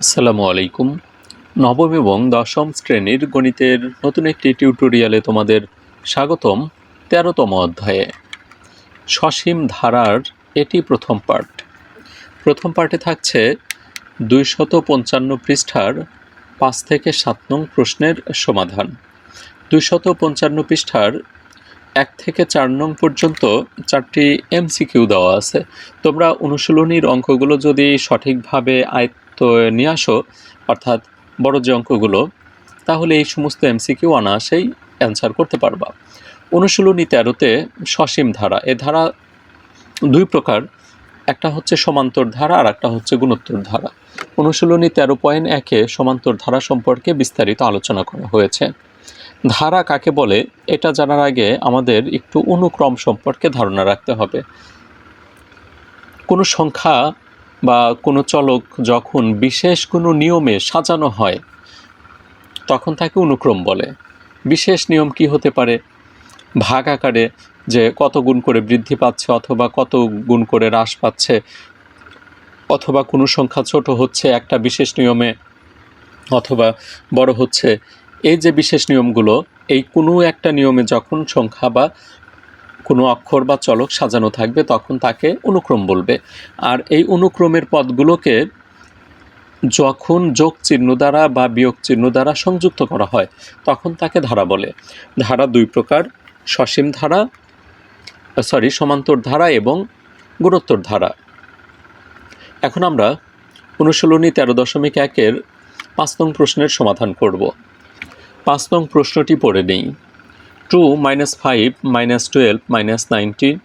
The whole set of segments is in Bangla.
আসসালামু আলাইকুম। নবম এবং দশম শ্রেণির গণিতের নতুন একটি টিউটোরিয়ালে তোমাদের স্বাগতম তেরোতম অধ্যায়ে। সসীম ধারার এটি প্রথম পার্ট প্রথম পার্টে থাকছে দুইশত পঞ্চান্ন পৃষ্ঠার পাঁচ থেকে সাত নং প্রশ্নের সমাধান। দুইশত পঞ্চান্ন পৃষ্ঠার এক থেকে চার নং পর্যন্ত চারটি এমসিকিউ দেওয়া আছে। তোমরা অনুশীলনীর অঙ্কগুলো যদি সঠিকভাবে আয়ত্ত নিয়ে আসো, অর্থাৎ বড় যে অঙ্কগুলো, তাহলে এই সমস্ত এমসিকিউ অনায়াসেই অ্যান্সার করতে পারবা। অনুশীলনী তেরোতে সসীম ধারা, এ ধারা দুই প্রকার, একটা হচ্ছে সমান্তর ধারা আর একটা হচ্ছে গুণোত্তর ধারা। অনুশীলনী তেরো পয়েন্ট একে সমান্তর ধারা সম্পর্কে বিস্তারিত আলোচনা করা হয়েছে। ধারা কাকে বলে, এটা জানার আগে আমাদের একটু অনুক্রম সম্পর্কে ধারণা রাখতে হবে। কোনো সংখ্যা বা কোনো চলক যখন বিশেষ কোনো নিয়মে সাজানো হয়, তখন তাকে অনুক্রম বলে। বিশেষ নিয়ম কি হতে পারে? ভাগ আকারে যে কত গুণ করে বৃদ্ধি পাচ্ছে অথবা কত গুণ করে হ্রাস পাচ্ছে, অথবা কোনো সংখ্যা ছোট হচ্ছে একটা বিশেষ নিয়মে অথবা বড় হচ্ছে, এই যে বিশেষ নিয়মগুলো, এই কোনো একটা নিয়মে যখন সংখ্যা বা কোনো অক্ষর বা চলক সাজানো থাকবে, তখন তাকে অনুক্রম বলবে। আর এই অনুক্রমের পদগুলোকে যখন যোগ চিহ্ন দ্বারা বা বিয়োগ চিহ্ন দ্বারা সংযুক্ত করা হয়, তখন তাকে ধারা বলে। ধারা দুই প্রকার, সসীম ধারা, সরি, সমান্তর ধারা এবং গুণোত্তর ধারা। এখন আমরা অনুশীলনী তেরো দশমিক একের পাঁচ নং প্রশ্নের সমাধান করব। পাঁচ নং প্রশ্নটি পড়ে নেই। Two minus five minus twelve minus nineteen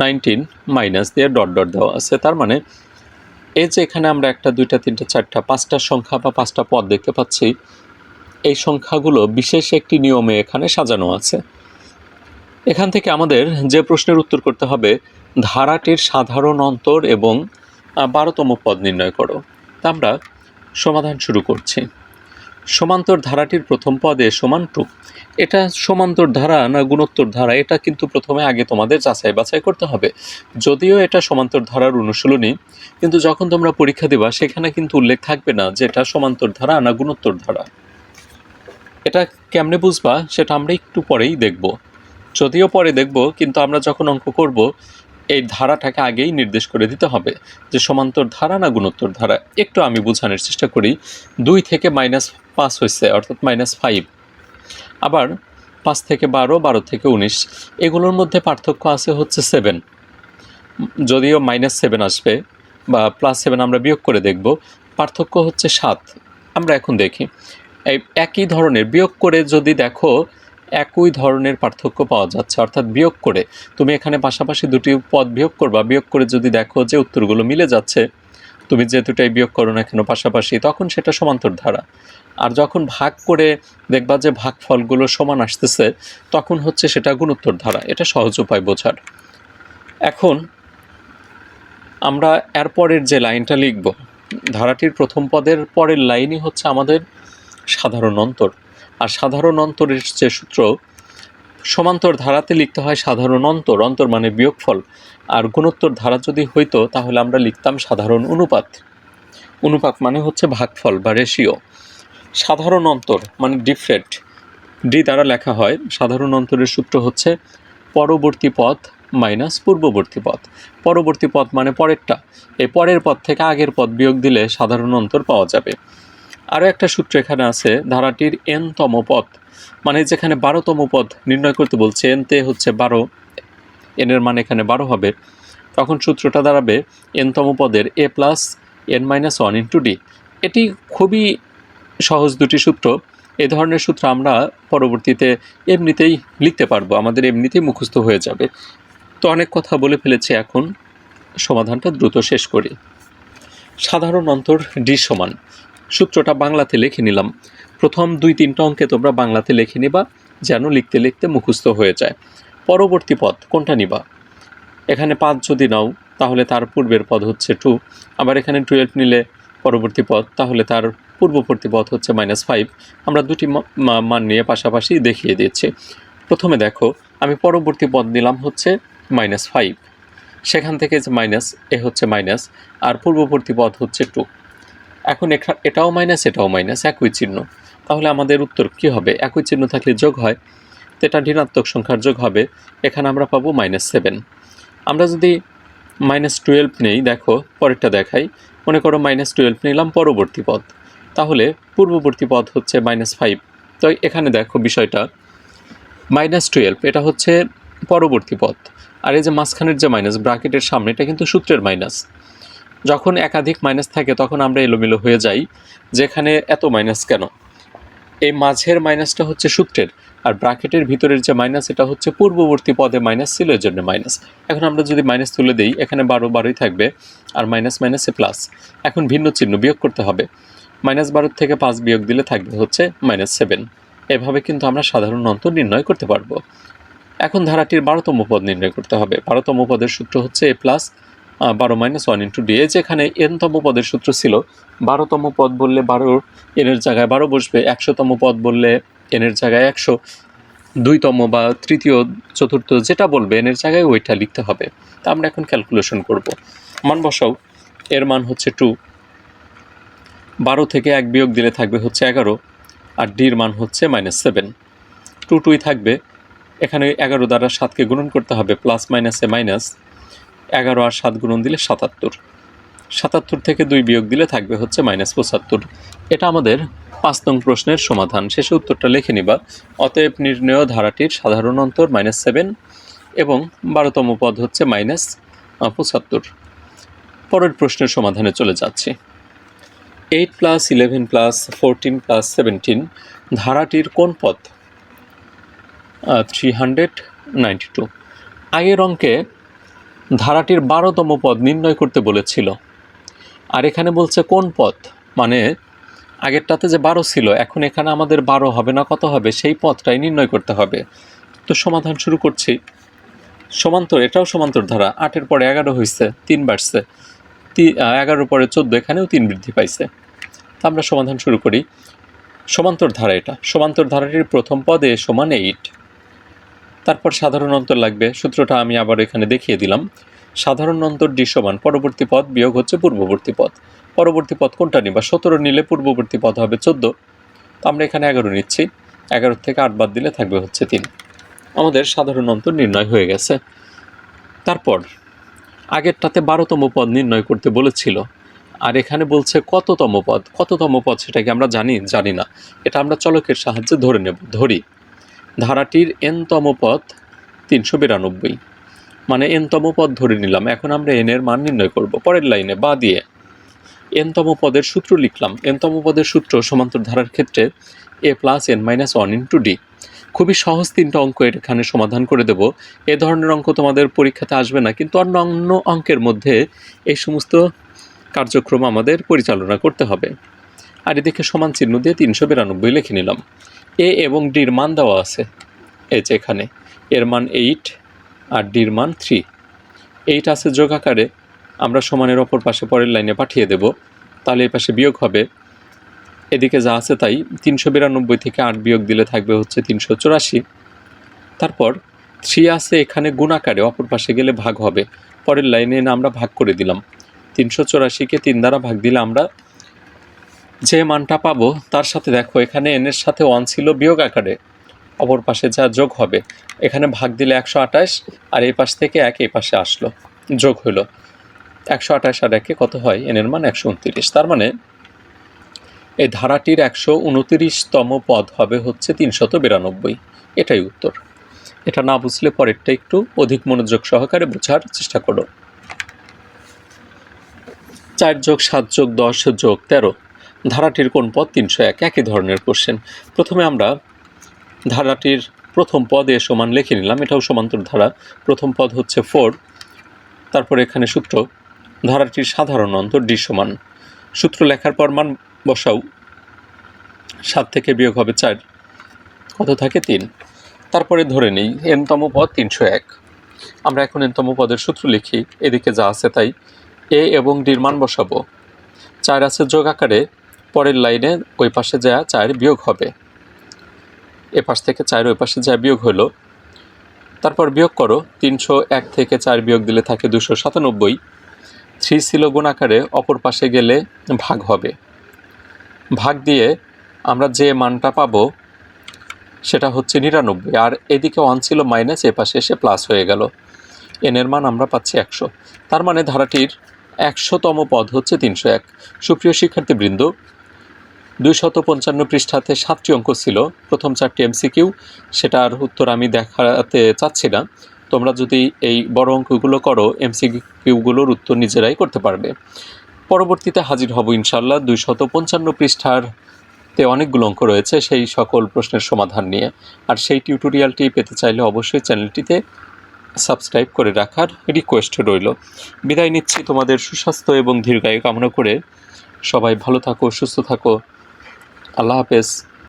nineteen minus দিয়ে ডট ডট দেওয়া আছে। তার মানে এই যে এখানে আমরা একটা, দুইটা, তিনটা, চারটা, পাঁচটা সংখ্যা বা পাঁচটা পদ দেখতে পাচ্ছি, এই সংখ্যাগুলো বিশেষ একটি নিয়মে এখানে সাজানো আছে। এখান থেকে আমাদের যে প্রশ্নের উত্তর করতে হবে, ধারাটির সাধারণ অন্তর এবং বারোতম পদ নির্ণয় করো। তা আমরা সমাধান শুরু করছি। সমান্তর ধারাটির প্রথম পদে সমান টু। এটা সমান্তর ধারা না গুণোত্তর ধারা, এটা কিন্তু প্রথমে আগে তোমাদের যাচাই বাছাই করতে হবে। যদিও এটা সমান্তর ধারার অনুশীলনী, কিন্তু যখন তোমরা পরীক্ষা দেবা, সেখানে কিন্তু উল্লেখ থাকবে না যে এটা সমান্তর ধারা না গুণোত্তর ধারা। এটা কেমনে বুঝবা, সেটা আমরা একটু পরেই দেখব। যদিও পরে দেখব, কিন্তু আমরা যখন অঙ্ক করব এই ধারাটাকে আগেই নির্দেশ করে দিতে হবে যে সমান্তর ধারা না গুণোত্তর ধারা। একটু আমি বোঝানোর চেষ্টা করি। দুই থেকে মাইনাস পাঁচ হয়েছে অর্থাৎ মাইনাস ফাইভ। আবার পাঁচ থেকে বারো বারো থেকে উনিশ, এগুলোর মধ্যে পার্থক্য আছে হচ্ছে সেভেন। যদিও মাইনাস সেভেন আসবে বা প্লাস সেভেন আমরা বিয়োগ করে দেখব, পার্থক্য হচ্ছে সাত। আমরা এখন দেখি। এই একই ধরনের বিয়োগ করে যদি দেখো একই ধরনের পার্থক্য পাওয়া যাচ্ছে, অর্থাৎ বিয়োগ করে। তুমি এখানে পাশাপাশি দুটি পদ বিয়োগ করবা। বিয়োগ করে যদি দেখো যে উত্তরগুলো মিলে যাচ্ছে, তুমি যে দুটাই বিয়োগ করো না কেন পাশাপাশি, তখন সেটা সমান্তর ধারা। আর যখন ভাগ করে দেখবা যে ভাগ ফলগুলো সমান আসতেছে, তখন হচ্ছে সেটা গুণোত্তর ধারা। এটা সহজ উপায় বোঝার। এখন আমরা এরপরের যে লাইনটা লিখব, ধারাটির প্রথম পদের পরের লাইনই হচ্ছে আমাদের সাধারণ অন্তর। আর সাধারণ অন্তরের যে সূত্র, সমান্তর ধারাতে লিখতে হয় সাধারণ অন্তর। অন্তর মানে বিয়োগফল। আর গুণোত্তর ধারা যদি হইতো, তাহলে আমরা লিখতাম সাধারণ অনুপাত। অনুপাত মানে হচ্ছে ভাগফল বা রেশিও সাধারণ অন্তর মানে ডিফরেন্ট ডি দ্বারা লেখা হয়, সাধারণ অন্তরের সূত্র হচ্ছে পরবর্তী পথ মাইনাস পূর্ববর্তী পথ। পরবর্তী পথ মানে পরেরটা। এই পরের পথ থেকে আগের পথ বিয়োগ দিলে সাধারণ অন্তর পাওয়া যাবে। আরও একটা সূত্র এখানে আছে, ধারাটির এনতম পথ মানে যেখানে বারোতম পদ নির্ণয় করতে বলছে এনতে হচ্ছে বারো এনের মান এখানে বারো হবে। তখন সূত্রটা দাঁড়াবে এনতম পদের a plus n minus one into d. এটি খুবই সহজ দুটি সূত্র। এ ধরনের সূত্র আমরা পরবর্তীতে এমনিতেই লিখতে পারব, আমাদের এমনিতেই মুখস্থ হয়ে যাবে। তো অনেক কথা বলে ফেলেছি, এখন সমাধানটা দ্রুত শেষ করি। সাধারণ অন্তর ডি সমান। সূত্রটা বাংলাতে লিখে নিলাম। প্রথম দুই তিনটা অঙ্কে তোমরা বাংলাতে লিখে নিবা, যেন লিখতে লিখতে মুখস্থ হয়ে যায়। পরবর্তী পদ, কোনটা নিবা? এখানে পাঁচ যদি নাও, তাহলে তার পূর্বের পদ হচ্ছে টু আবার এখানে টুয়েলভ নিলে পরবর্তী পদ, তাহলে তার পূর্ববর্তী পদ হচ্ছে মাইনাস ফাইভ আমরা দুটি মান নিয়ে পাশাপাশি দেখিয়ে দিচ্ছি। প্রথমে দেখো, আমি পরবর্তী পদ নিলাম হচ্ছে মাইনাস ফাইভ সেখান থেকে যে মাইনাস এ হচ্ছে মাইনাস আর পূর্ববর্তী পদ হচ্ছে টু এখন এখা- এটাও মাইনাস এটাও মাইনাস, একই চিহ্ন। তাহলে আমাদের উত্তর কি হবে? একই চিহ্ন থাকলে যোগ হয়। তো এটা ঋণাত্মক সংখ্যার যোগ হবে। এখানে আমরা পাবো মাইনাস সেভেন। আমরা যদি মাইনাস টুয়েলভ নেই, দেখো, পরেরটা দেখাই। মনে করো মাইনাস টুয়েলভ নিলাম পরবর্তী পদ। তাহলে পূর্ববর্তী পদ হচ্ছে মাইনাস ফাইভ। তো এখানে দেখো বিষয়টা। মাইনাস টুয়েলভ, এটা হচ্ছে পরবর্তী পদ। আর এই যে মাঝখানের যে মাইনাস ব্রাকেটের সামনে, এটা কিন্তু সূত্রের মাইনাস। যখন একাধিক মাইনাস থাকে, তখন আমরা এলোমেলো হয়ে যাই, যেখানে এত মাইনাস কেন? এই মাঝের মাইনাসটা হচ্ছে সূত্রের, আর ব্রাকেটের ভিতরের যে মাইনাস এটা হচ্ছে পূর্ববর্তী পদে মাইনাস ছিল এর জন্য মাইনাস এখন আমরা যদি মাইনাস তুলে দিই, এখানে বারো বারোই থাকবে, আর মাইনাস মাইনাসে প্লাস এখন ভিন্ন চিহ্ন বিয়োগ করতে হবে। মাইনাস বারোর থেকে পাঁচ বিয়োগ দিলে থাকবে হচ্ছে মাইনাস সেভেন এভাবে কিন্তু আমরা সাধারণ অন্তর নির্ণয় করতে পারব। এখন ধারাটির বারোতম পদ নির্ণয় করতে হবে। বারোতম পদের সূত্র হচ্ছে এ প্লাস বারো মাইনাস ওয়ান ইন্টু ডি যেখানে এনতম পদের সূত্র ছিল, বারোতম পদ বললে বারো এনের জায়গায় বারো বসবে, একশোতম পদ বললে এনের জায়গায় একশো, দুইতম বা তৃতীয়, চতুর্থ যেটা বলবে এনের জায়গায় ওইটা লিখতে হবে। তা আমরা এখন ক্যালকুলেশন করব। মান বসাও, এর মান হচ্ছে টু বারো থেকে এক বিয়োগ দিলে থাকবে হচ্ছে এগারো, আর ডির মান হচ্ছে মাইনাস সেভেন টু টুই থাকবে, এখানে এগারো দ্বারা সাতকে গুণন করতে হবে প্লাস মাইনাসে মাইনাস এগারো আর সাত গুণন দিলে সাতাত্তর। সাতাত্তর থেকে দুই বিয়োগ দিলে থাকবে হচ্ছে মাইনাস পঁচাত্তর। এটা আমাদের পাঁচ নং প্রশ্নের সমাধান। শেষে উত্তরটা লিখে নিবা। অতএব নির্ণয় ধারাটির সাধারণ অন্তর মাইনাস সেভেন এবং বারোতম পদ হচ্ছে মাইনাস পঁচাত্তর। পরের প্রশ্নের সমাধানে চলে যাচ্ছি। Eight plus eleven plus fourteen plus seventeen ধারাটির কোন পদ? Three hundred ninety two. আগের অঙ্কে ধারাটির বারোতম পদ নির্ণয় করতে বলেছিল। আর এখানে বলছে কোন পদ? মানে আগেরটাতে যে বারো ছিল, এখন এখানে আমাদের বারো হবে না, কত হবে? সেই পথটাই নির্ণয় করতে হবে। তো সমাধান শুরু করছি। সমান্তর, এটাও সমান্তর ধারা। আটের পরে এগারো হয়েছে তিন বাড়ছে। তি এগারোর পরে চোদ্দ, এখানেও তিন বৃদ্ধি পাইছে। তা আমরা সমাধান শুরু করি। সমান্তর ধারা এটা। সমান্তর ধারাটির প্রথম পদে সমান এইট তারপর সাধারণ অন্তর লাগবে। সূত্রটা আমি আবার এখানে দেখিয়ে দিলাম। সাধারণ অন্তর দৃশ্যমান পরবর্তী পদ বিয়োগ হচ্ছে পূর্ববর্তী পদ। পরবর্তী পদ কোনটা নিবা? সতেরো নিলে পূর্ববর্তী পদ হবে চোদ্দ। তো আমরা এখানে এগারো নিচ্ছি। এগারো থেকে আট বাদ দিলে থাকবে হচ্ছে তিন। আমাদের সাধারণ অন্তর নির্ণয় হয়ে গেছে। তারপর, আগেরটাতে বারোতম পদ নির্ণয় করতে বলেছিল। আর এখানে বলছে কততম পদ? কততম পদ সেটাকে আমরা জানি? জানি না। এটা আমরা চলকের সাহায্যে ধরে নেব, ধরি। ধারাটির এনতম পদ তিনশো বিরানব্বই। মানে এনতম পদ ধরে নিলাম, এখন আমরা এনের মান নির্ণয় করব। পরের লাইনে বা দিয়ে এনতম পদের সূত্র লিখলাম। এনতম পদের সূত্র সমান্তর ধারার ক্ষেত্রে a plus n minus one into d. খুবই সহজ তিনটা অঙ্ক এখানে সমাধান করে দেব। এ ধরনের অঙ্ক তোমাদের পরীক্ষাতে আসবে না, কিন্তু অন্য অন্য অঙ্কের মধ্যে এই সমস্ত কার্যক্রম আমাদের পরিচালনা করতে হবে। আর এদিকে সমান চিহ্ন দিয়ে তিনশো বিরানব্বই লিখে নিলাম। এ এবং ডির মান দেওয়া আছে। এই এখানে, এর মান এইট আর ডির মান থ্রি এইট আছে যোগ আকারে আমরা সমানের অপর পাশে পরের লাইনে পাঠিয়ে দেব। তাহলে এই পাশে বিয়োগ হবে। এদিকে যা আছে তাই তিনশো বিরানব্বই থেকে আট বিয়োগ দিলে থাকবে হচ্ছে তিনশো চুরাশি। তারপর থ্রি আছে এখানে গুণাকারে, অপর পাশে গেলে ভাগ হবে। পরের লাইনে এনে আমরা ভাগ করে দিলাম। তিনশো চুরাশিকে তিন দ্বারা ভাগ দিলে আমরা যে মানটা পাবো, তার সাথে দেখো, এখানে এনের সাথে ওয়ান ছিল বিয়োগ আকারে। অপর পাশে যা যোগ হবে, এখানে ভাগ দিলে একশো আঠাশ, আর এই পাশ থেকে এক এই পাশে আসলো, যোগ হলো একশো আঠাশ আর একে কত হয়? এনের মান একশো উনত্রিশ। তার মানে এই ধারাটির একশো উনত্রিশতম পদ হবে হচ্ছে তিনশত বিরানব্বই। এটাই উত্তর। এটা না বুঝলে পরেরটা একটু অধিক মনোযোগ সহকারে বোঝার চেষ্টা করো। চার যোগ সাত যোগ দশ যোগ তেরো। ধারাটির কোন পদ তিনশো এক? একই ধরনের কোশ্চেন প্রথমে আমরা ধারাটির প্রথম পদে সমান লিখে নিলাম, এটাও সমান্তর ধারা। প্রথম পদ হচ্ছে ফোর তারপর এখানে সূত্র, ধারাটির সাধারণ অন্তর ডি সমান। সূত্র লেখার পর মান বসাও, সাত থেকে বিয়োগ হবে চার, কত থাকে তিন। তারপরে ধরে নিই এনতম পদ তিনশো এক। আমরা এখন এনতম পদের সূত্র লিখি, এদিকে যা আছে তাই। এ এবং ডির মান বসাবো। চার আছে যোগ আকারে পরের লাইনে ওই পাশে যা চার বিয়োগ হবে। এ পাশ থেকে চার, ওই পাশে যা বিয়োগ হলো, তারপর বিয়োগ করো, তিনশো এক থেকে চার বিয়োগ দিলে থাকে দুশো সাতানব্বই। থ্রি ছিল গুণ আকারে, অপর পাশে গেলে ভাগ হবে। ভাগ দিয়ে আমরা যে মানটা পাবো, সেটা হচ্ছে নিরানব্বই। আর এদিকে ওয়ান ছিল মাইনাস, এ পাশে এসে প্লাস হয়ে গেল। এনের মান আমরা পাচ্ছি একশো। তার মানে ধারাটির একশোতম পদ হচ্ছে তিনশো এক। সুপ্রিয় শিক্ষার্থীবৃন্দ দুইশত পঞ্চান্ন পৃষ্ঠাতে সাতটি অঙ্ক ছিল। প্রথম চারটি এমসিকিউ সেটার উত্তর আমি দেখাতে চাচ্ছি না। তোমরা যদি এই বড় অঙ্কগুলো করো এমসিকিউগুলোর উত্তর নিজেরাই করতে পারবে। পরবর্তীতে হাজির হব ইনশাল্লাহ দুইশত পঞ্চান্ন পৃষ্ঠার তে অনেকগুলো অঙ্ক রয়েছে, সেই সকল প্রশ্নের সমাধান নিয়ে। আর সেই টিউটোরিয়ালটি পেতে চাইলে অবশ্যই চ্যানেলটিতে সাবস্ক্রাইব করে রাখার রিকোয়েস্ট রইল। বিদায় নিচ্ছি তোমাদের সুস্বাস্থ্য এবং দীর্ঘায়ু কামনা করে। সবাই ভালো থাকো, সুস্থ থাকো। আল্লাহ হাফেজ।